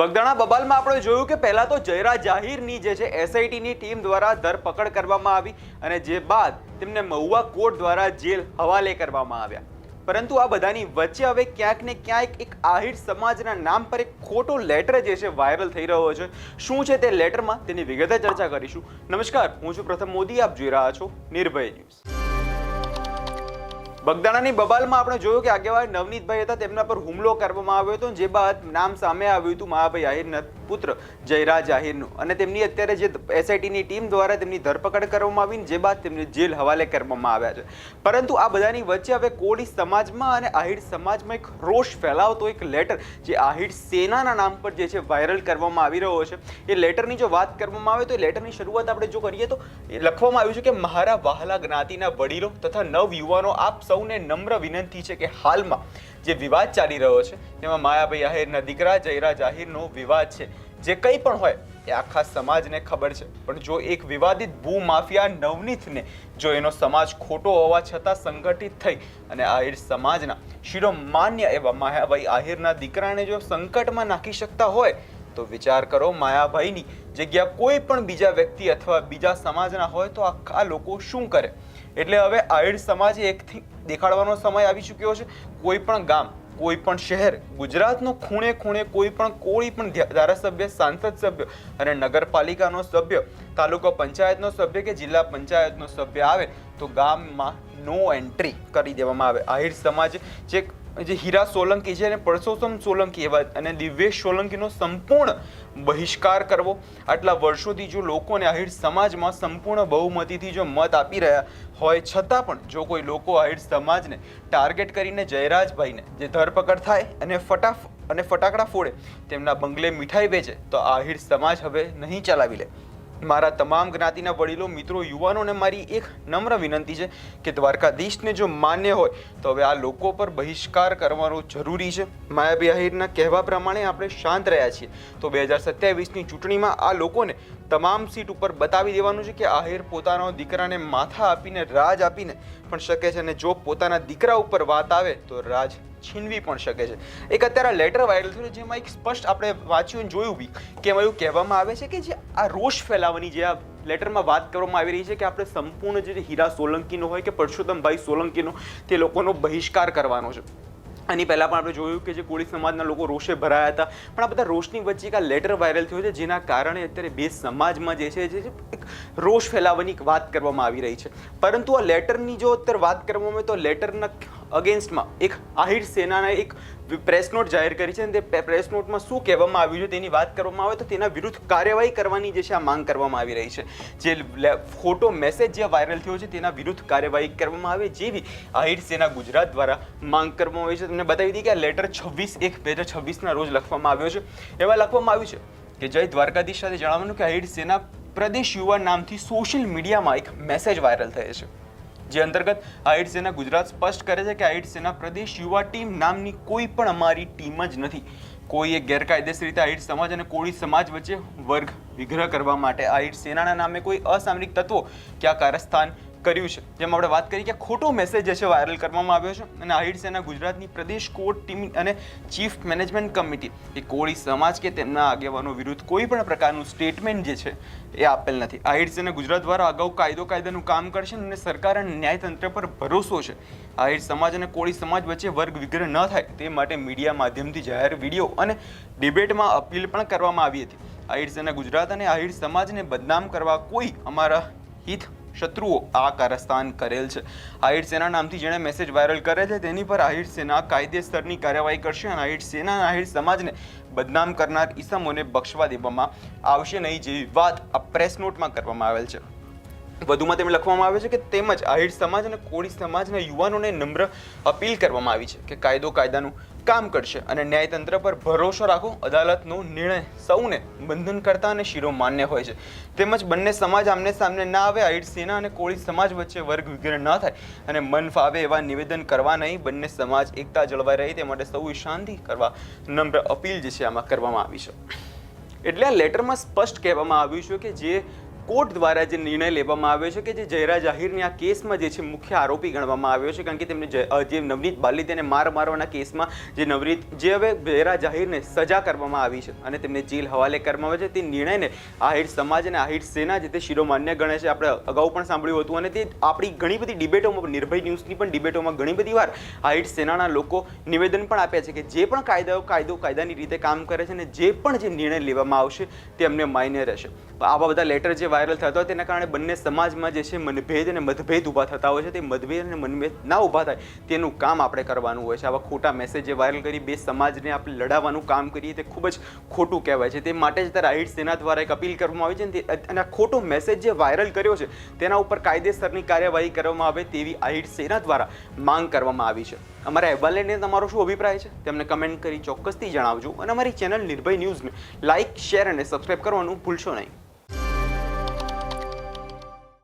બગદાણા બબાલમાં આપણે જોયું કે પહેલા તો જયરા જાહીરની જે છે એસઆઈટીની ટીમ દ્વારા ધરપકડ કરવામાં આવી અને જે બાદ તેમને મહુવા કોર્ટ દ્વારા જેલ હવાલે કરવામાં આવ્યા. પરંતુ આ બધાની વચ્ચે હવે ક્યાંક ને ક્યાંક એક આહિર સમાજના નામ પર એક ખોટો લેટર જે છે વાયરલ થઈ રહ્યો છે. શું છે તે લેટરમાં તેની વિગતે ચર્ચા કરીશું. નમસ્કાર, હું છું પ્રથમ મોદી, આપ જોઈ રહ્યા છો નિર્ભય ન્યૂઝ. બગદાણાની બબાલમાં આપણે જોયું કે આગેવાન નવનીતભાઈ હતા, તેમના પર હુમલો કરવામાં આવ્યો હતો જે બાદ નામ સામે આવ્યું હતું મહાભાઈ આહિરના પુત્ર જયરાજ આહિરનું અને તેમની અત્યારે જે એસઆઈટીની ટીમ દ્વારા તેમની ધરપકડ કરવામાં આવી જે બાદ તેમને જેલ હવાલે કરવામાં આવ્યા છે. પરંતુ આ બધાની વચ્ચે હવે કોળી સમાજમાં અને આહિર સમાજમાં એક રોષ ફેલાવતો એક લેટર જે આહિર સેનાના નામ પર જે છે વાયરલ કરવામાં આવી રહ્યો છે. એ લેટરની જો વાત કરવામાં આવે તો એ લેટરની શરૂઆત આપણે જો કરીએ તો લખવામાં આવ્યું છે કે મારા વહાલા જ્ઞાતિના વડીલો તથા નવ યુવાનો આપ સૌને નમ્ર વિનંતી છે કે હાલમાં જે વિવાદ ચાલી રહ્યો છે, તેમાં માયાભાઈ આહિરના દીકરા જયરાજ આહિરનો વિવાદ છે. જે કંઈ પણ હોય, એ આખા સમાજને ખબર છે. પણ જો એક વિવાદિત ભૂ માફિયા નવનીતને, જો એનો સમાજ ખોટો હોવા છતાં સંગઠિત થઈ અને આહિર સમાજના શિરોમાન્ય એવા માયાભાઈ આહિરના દીકરાને જો સંકટમાં નાખી શકતા હોય, તો વિચાર કરો માયાભાઈની જગ્યા કોઈ પણ બીજા વ્યક્તિ અથવા બીજા સમાજના હોય, તો આ આ લોકો શું કરે? એટલે હવે આહિર સમાજે એકથી દેખાડવાનો સમય આવી ચૂક્યો છે. કોઈ પણ ગામ કોઈ પણ શહેર, ગુજરાતનો ખૂણે ખૂણે કોઈ પણ કોઈ પણ ધારાસભ્ય, સાંસદ સભ્ય અને નગરપાલિકાનો સભ્ય, તાલુકા પંચાયતનો સભ્ય કે જિલ્લા પંચાયતનો સભ્ય આવે તો ગામમાં નો એન્ટ્રી કરી દેવામાં આવે. આહિર સમાજ જે જે હીરા સોલંકી છે અને પરસોત્તમ સોલંકી એવા અને દિવ્યેશ સોલંકીનો સંપૂર્ણ બહિષ્કાર કરવો. આટલા વર્ષોથી જો લોકોને આહિર સમાજમાં સંપૂર્ણ બહુમતીથી જો મત આપી રહ્યા હોય, છતાં પણ જો કોઈ લોકો આહિર સમાજને ટાર્ગેટ કરીને જયરાજભાઈને જે ધરપકડ થાય અને ફટાફ અને ફટાકડા ફોડે, તેમના બંગલે મીઠાઈ વેચે, તો આહિર સમાજ હવે નહીં ચલાવી લે. મારા તમામ જ્ઞાતિના વડીલો, મિત્રો, યુવાનોને મારી એક નમ્ર વિનંતી છે કે દ્વારકાધીશને જો માન્ય હોય, તો હવે આ લોકો પર બહિષ્કાર કરવાનો જરૂરી છે. માયાભાઈ આહિરના કહેવા પ્રમાણે આપણે શાંત રહ્યા છીએ. તો બે હજાર સત્યાવીસની ચૂંટણીમાં આ લોકોને તમામ સીટ ઉપર બતાવી દેવાનું છે કે આહિર પોતાનો દીકરાને માથા આપીને, રાજ આપીને પણ શકે છે અને જો પોતાના દીકરા ઉપર વાત આવે તો રાજ છીનવી પણ શકે છે. એક અત્યારે લેટર વાયરલ થયું જેમાં એક સ્પષ્ટ આપણે વાંચ્યું જોયું બી કે એમાં એવું કહેવામાં આવે છે કે જે આ રોષ ફેલાવવાની જે આ લેટરમાં વાત કરવામાં આવી રહી છે કે આપણે સંપૂર્ણ જે હીરા સોલંકીનો હોય કે પરશુત્તમભાઈ સોલંકીનો તે લોકોનો બહિષ્કાર કરવાનો છે. આની પહેલાં પણ આપણે જોયું કે જે કોળી સમાજના લોકો રોષે ભરાયા હતા. પણ આ બધા રોષની વચ્ચે એક આ લેટર વાયરલ થયો છે જેના કારણે અત્યારે બે સમાજમાં જે છે, જે એક રોષ ફેલાવવાની વાત કરવામાં આવી રહી છે. પરંતુ આ લેટરની જો અત્યારે વાત કરવામાં આવે તો લેટરના અગેન્સ્ટમાં એક આહિર સેનાના એક પ્રેસ નોટ જાહેર કરી છે અને તે પ્રેસ નોટમાં શું કહેવામાં આવ્યું છે તેની વાત કરવામાં આવે તો તેના વિરુદ્ધ કાર્યવાહી કરવાની જે છે આ માંગ કરવામાં આવી રહી છે. જે ખોટો મેસેજ જે વાયરલ થયો છે તેના વિરુદ્ધ કાર્યવાહી કરવામાં આવે જેવી આહિર સેના ગુજરાત દ્વારા માંગ કરવામાં આવી છે. તમને બતાવી દીધી કે આ લેટર છવ્વીસ એક બે હજાર છવ્વીસના રોજ લખવામાં આવ્યો છે. એમાં લખવામાં આવ્યું છે કે જય દ્વારકાધીશ સાથે જણાવવાનું કે આહિર સેના પ્રદેશ યુવા નામથી સોશિયલ મીડિયામાં એક મેસેજ વાયરલ થયો છે. જે અંતર્ગત આઈડ સેના ગુજરાત સ્પષ્ટ કરે છે કે આઈડ સેના પ્રદેશ યુવા ટીમ નામની કોઈ પણ અમારી ટીમ જ નથી. કોઈ ગેરકાયદેસર રીતે આઈડ સમાજ અને કોળી સમાજ વચ્ચે વર્ગ વિગ્રહ કરવા માટે આઈડ સેનાના નામે કોઈ અસામરિક તત્વો ક્યાં કારસ્થાન કર્યું છે. જેમ આપણે વાત કરી કે ખોટો મેસેજ છે વાયરલ કરવામાં આવ્યો છે અને આહિર સેના ગુજરાતની પ્રદેશ કોર્ટ ટીમ અને ચીફ મેનેજમેન્ટ કમિટી એ કોળી સમાજ કે તેમના આગેવાનો વિરુદ્ધ કોઈ પણ પ્રકારનું સ્ટેટમેન્ટ જે છે એ આપેલ નથી. આહિર સેના ગુજરાત દ્વારા અગાઉ કાયદો કાયદાનું કામ કરશે અને સરકાર અને ન્યાયતંત્ર પર ભરોસો છે. આહિર સમાજ અને કોળી સમાજ વચ્ચે વર્ગ વિગ્રહ ન થાય તે માટે મીડિયા માધ્યમથી જાહેર વીડિયો અને ડિબેટમાં અપીલ પણ કરવામાં આવી હતી. આહિર સેના ગુજરાત અને આહિર સમાજને બદનામ કરવા કોઈ અમારા હિત શત્રુઓ આ કારસ્તાન કરેલ છે. આહિર સેના નામથી જેણે મેસેજ વાયરલ કરે છે, તેની પર આહિર સેના કાયદેસરની કાર્યવાહી કરશે અને આહિર સેના આહિર સમાજને બદનામ કરનાર ઈસમોને બક્ષવા દેવામાં આવશે નહીં જેવી વાત આ પ્રેસ નોટમાં કરવામાં આવેલ છે. વધુમાં તેમણે લખવામાં આવે છે કે તેમજ આહિર સમાજ અને કોળી સમાજના યુવાનોને નમ્ર અપીલ કરવામાં આવી છે કે કાયદો કાયદાનું કામ કરશે અને ન્યાયતંત્ર પર ભરોસો રાખો, અદાલતનો નિર્ણય સૌને બંધનકર્તા અને શિરોમાન્ય હોય છે. તેમજ બંને સમાજ આમને સામને ના આવે, આઈડ સેના અને કોળી સમાજ વચ્ચે વર્ગ વિગ્રહ ન થાય અને મન ફાવે એવા નિવેદન કરવા નહીં, બંને સમાજ એકતા જળવાઈ રહે તે માટે સૌ શાંતિ કરવા નમ્ર અપીલ જે છે આમાં કરવામાં આવી છે. એટલે આ લેટરમાં સ્પષ્ટ કહેવામાં આવ્યું છે કે જે કોર્ટ દ્વારા જે નિર્ણય લેવામાં આવ્યો છે કે જે જયરા જાહિરની આ કેસમાં જે છે મુખ્ય આરોપી ગણવામાં આવ્યો છે, કારણ કે તેમને જે નવનીત બાલી તેને માર મારવાના કેસમાં જે નવનીત, જે હવે જયરા જાહિરને સજા કરવામાં આવી છે અને તેમને જેલ હવાલે કરવામાં આવે છે. તે નિર્ણયને આહિર સમાજ અને આહિર સેના જે તે શિરોમાન્ય ગણે છે. આપણે અગાઉ પણ સાંભળ્યું હતું અને તે આપણી ઘણી બધી ડિબેટોમાં નિર્ભય ન્યૂઝની પણ ડિબેટોમાં ઘણી બધી વાર આહિર સેનાના લોકો નિવેદન પણ આપ્યા છે કે જે પણ કાયદાઓ કાયદો, કાયદાની રીતે કામ કરે છે અને જે પણ જે નિર્ણય લેવામાં આવશે તે અમને માન્ય રહેશે. આવા બધા લેટર જે વાયરલ થતા તેના કારણે બંને સમાજમાં જે છે મનભેદ અને મતભેદ ઊભા થતા હોય છે. તે મતભેદ અને મનભેદ ના ઊભા થાય તેનું કામ આપણે કરવાનું હોય છે. આવા ખોટા મેસેજ જે વાયરલ કરી બે સમાજને આપણે લડાવવાનું કામ કરીએ તે ખૂબ જ ખોટું કહેવાય છે. તે માટે જ ત્યારે આહિર સેના દ્વારા એક અપીલ કરવામાં આવી છે અને આ ખોટો મેસેજ જે વાયરલ કર્યો છે તેના ઉપર કાયદેસરની કાર્યવાહી કરવામાં આવે તેવી આહિર સેના દ્વારા માંગ કરવામાં આવી છે. અમારા અહેવાલને તમારો શું અભિપ્રાય છે? તેમને કમેન્ટ કરી ચોક્કસથી જણાવજો અને અમારી ચેનલ નિર્ભય ન્યૂઝને લાઇક શેર અને સબસ્ક્રાઇબ કરવાનું ભૂલશો નહીં.